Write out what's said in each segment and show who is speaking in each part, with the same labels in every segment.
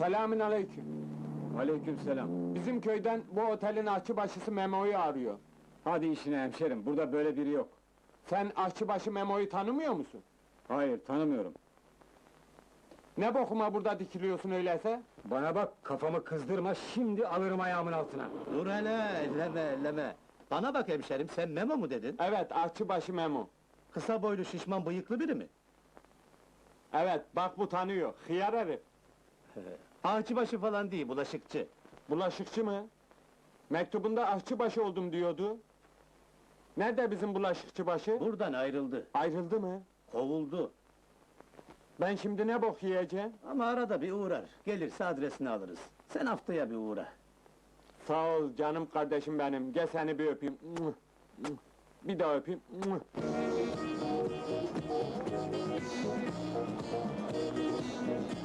Speaker 1: Selamün aleyküm.
Speaker 2: Aleykümselam.
Speaker 1: Bizim köyden bu otelin aşçıbaşısı Memo'yu arıyor.
Speaker 2: Hadi işine hemşerim, burada böyle biri yok.
Speaker 1: Sen aşçıbaşı Memo'yu tanımıyor musun?
Speaker 2: Hayır, tanımıyorum.
Speaker 1: Ne bokuma burada dikiliyorsun öyleyse?
Speaker 2: Bana bak, kafamı kızdırma, şimdi alırım ayağımın altına.
Speaker 3: Dur hele, elleme elleme. Bana bak hemşerim, sen Memo mu dedin?
Speaker 1: Evet, aşçıbaşı Memo.
Speaker 3: Kısa boylu, şişman, bıyıklı biri mi?
Speaker 1: Evet, bak bu tanıyor, hıyar herif.
Speaker 3: Ağaçbaşı falan değil, bulaşıkçı.
Speaker 1: Bulaşıkçı mı? Mektubunda aşçıbaşı oldum diyordu. Nerede bizim bulaşıkçı başı?
Speaker 3: Buradan ayrıldı,
Speaker 1: Ayrıldı mı?
Speaker 3: kovuldu.
Speaker 1: Ben şimdi ne bok yiyeceğim?
Speaker 3: Ama arada bir uğrar, gelirse adresini alırız. Sen haftaya bir uğra.
Speaker 1: Sağ ol canım kardeşim benim. Gel seni bir öpeyim. Bir daha öpeyim.
Speaker 4: Música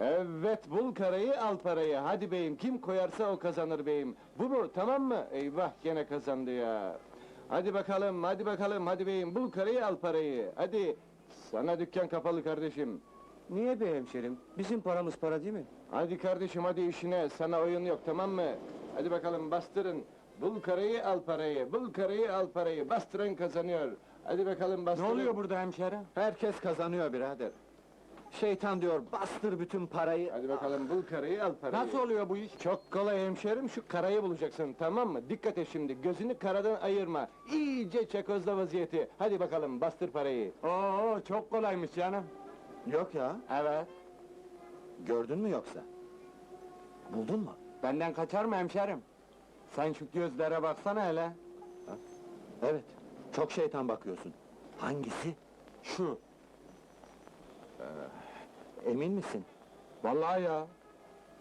Speaker 4: Evet, bul karayı, al parayı. Hadi beyim, kim koyarsa o kazanır beyim. Vurur, tamam mı? Eyvah, gene kazandı ya. Hadi bakalım, hadi bakalım, hadi beyim, bul karayı, al parayı. Hadi, sana dükkan kapalı kardeşim.
Speaker 2: Niye be hemşerim? Bizim paramız para değil mi?
Speaker 4: Hadi kardeşim, hadi işine, sana oyun yok, tamam mı? Hadi bakalım, bastırın. Bul karayı, al parayı, bul karayı, al parayı. Bastıran kazanıyor. Hadi bakalım,
Speaker 1: Ne
Speaker 4: bastırın.
Speaker 1: oluyor burada hemşerim?
Speaker 4: Herkes kazanıyor birader.
Speaker 2: Şeytan diyor, bastır bütün parayı.
Speaker 4: Hadi bakalım, bul karayı, al parayı.
Speaker 1: Nasıl oluyor bu iş?
Speaker 4: Çok kolay hemşerim, şu karayı bulacaksın, tamam mı? Dikkat et şimdi, gözünü karadan ayırma. İyice çakozla vaziyeti. Hadi bakalım, bastır parayı.
Speaker 1: Oo, çok kolaymış canım.
Speaker 3: Yok ya,
Speaker 1: Evet.
Speaker 3: gördün mü yoksa? Buldun mu?
Speaker 1: Benden kaçar mı hemşerim? Sen şu gözlere baksana hele.
Speaker 3: Evet, çok şeytan bakıyorsun. Hangisi?
Speaker 1: Şu.
Speaker 3: Emin misin?
Speaker 1: Vallahi ya.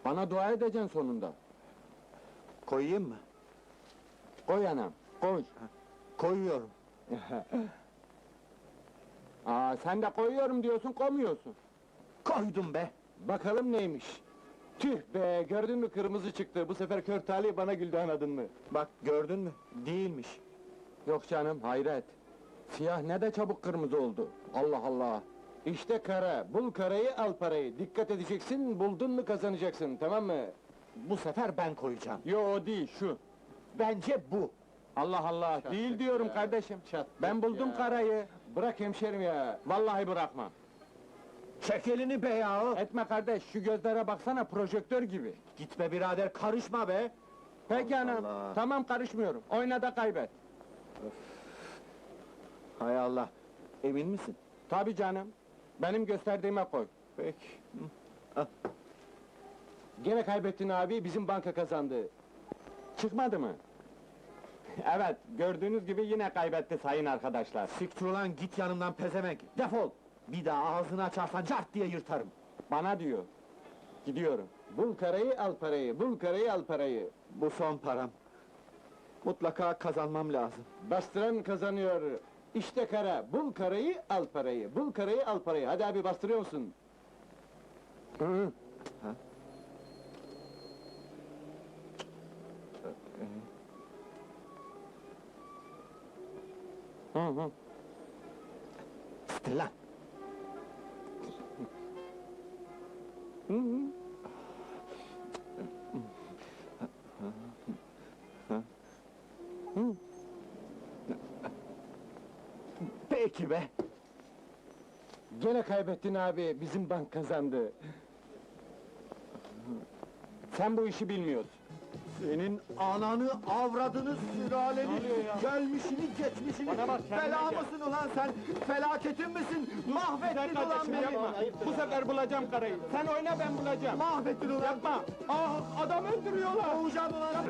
Speaker 1: Bana dua edeceksin sonunda.
Speaker 3: Koyayım mı?
Speaker 1: Koy anam, koy.
Speaker 3: Koyuyorum.
Speaker 1: Aa, sen de koyuyorum diyorsun, koymuyorsun.
Speaker 3: Koydum be!
Speaker 4: Bakalım neymiş? Tüh be, gördün mü kırmızı çıktı. Bu sefer kör talih bana güldü anladın mı?
Speaker 3: Bak gördün mü? Değilmiş.
Speaker 1: Yok canım, hayret. Siyah ne de çabuk kırmızı oldu. Allah Allah.
Speaker 4: İşte kara, bul karayı, al parayı. Dikkat edeceksin, buldun mu kazanacaksın, tamam mı?
Speaker 3: Bu sefer ben koyacağım.
Speaker 1: Yo o değil, şu.
Speaker 3: Bence bu.
Speaker 1: Allah Allah, değil diyorum
Speaker 4: ya.
Speaker 1: kardeşim.
Speaker 4: Çattık
Speaker 1: Ben buldum
Speaker 4: ya.
Speaker 1: karayı.
Speaker 4: Bırak hemşerim ya.
Speaker 1: Vallahi bırakmam.
Speaker 3: Çek elini be ya!
Speaker 1: Etme kardeş, şu gözlere baksana projektör gibi.
Speaker 3: Gitme birader, karışma be!
Speaker 1: Peki
Speaker 3: Allah
Speaker 1: anam,
Speaker 3: Allah.
Speaker 1: tamam karışmıyorum. Oyna da kaybet.
Speaker 3: Hay Allah! Emin misin?
Speaker 1: Tabii canım. Benim gösterdiğime koy.
Speaker 3: Peki.
Speaker 4: Gene kaybettin abi, bizim banka kazandı.
Speaker 1: Çıkmadı mı? evet, gördüğünüz gibi yine kaybetti sayın arkadaşlar.
Speaker 3: Siktir ulan git yanımdan pezemek! Defol! Bir daha ağzını açarsan cart diye yırtarım.
Speaker 1: Bana diyor. Gidiyorum.
Speaker 4: Bul karayı, al parayı, bul karayı, al parayı.
Speaker 3: Bu son param. Mutlaka kazanmam lazım.
Speaker 4: Bastıran kazanıyor. İşte kara, bul karayı, al parayı. Bul karayı, al parayı. Hadi abi bastırıyor musun?
Speaker 1: Hı. Hı hı.
Speaker 3: Siktir lan!
Speaker 1: Hı hı.
Speaker 3: Be!
Speaker 4: Gene kaybettin abi, bizim bank kazandı.
Speaker 1: Sen bu işi bilmiyorsun.
Speaker 3: Senin ananı, avradını, sülaleni, gelmişini, geçmişini,
Speaker 1: Bana bak, kendine
Speaker 3: bela
Speaker 1: gel.
Speaker 3: mısın ulan sen? Felaketin misin? Mahvettin ulan beni!
Speaker 1: Bu sefer bulacağım karayı. Sen oyna ben bulacağım.
Speaker 3: Mahvettin ulan!
Speaker 1: Yapma. Ah adam öldürüyorlar.
Speaker 3: Boğacağım ulan!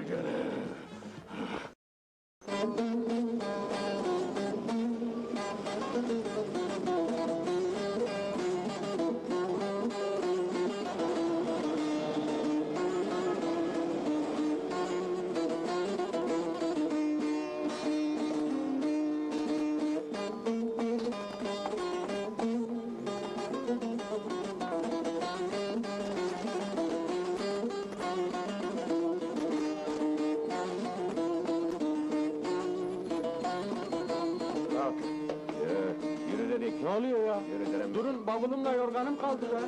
Speaker 1: Ne oluyor ya? Durun bavulumla yorganım kaldı ya.